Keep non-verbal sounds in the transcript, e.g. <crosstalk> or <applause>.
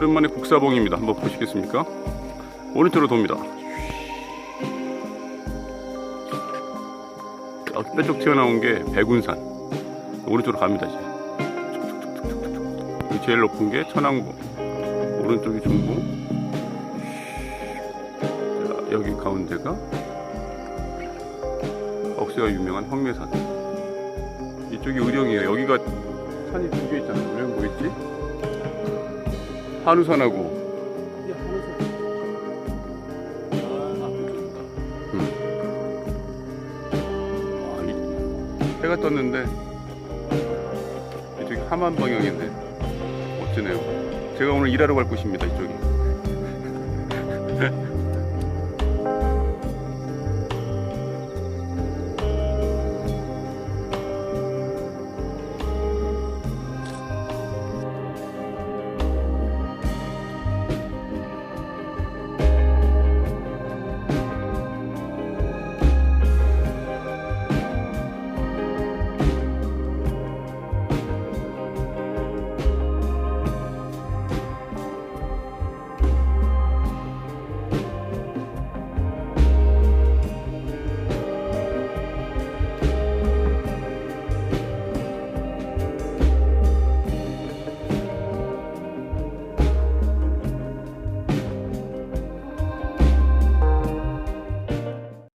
오랜만에 국사봉입니다. 한번 보시겠습니까? 오른쪽으로 돕니다. 어, 뾰족 튀어나온 게 백운산. 오른쪽으로 갑니다, 이제. 제일 높은 게 천왕봉. 오른쪽이 중부. 자, 여기 가운데가 억새가 유명한 황매산. 이쪽이 의령이에요. 여기가 산이 두 개 있잖아요. 의령 뭐 있지? 한우산하고 하늘색. 아, 해가 떴는데 이쪽이 함안 방향인데 멋지네요. 제가 오늘 일하러 갈 곳입니다. 이쪽이. <laughs>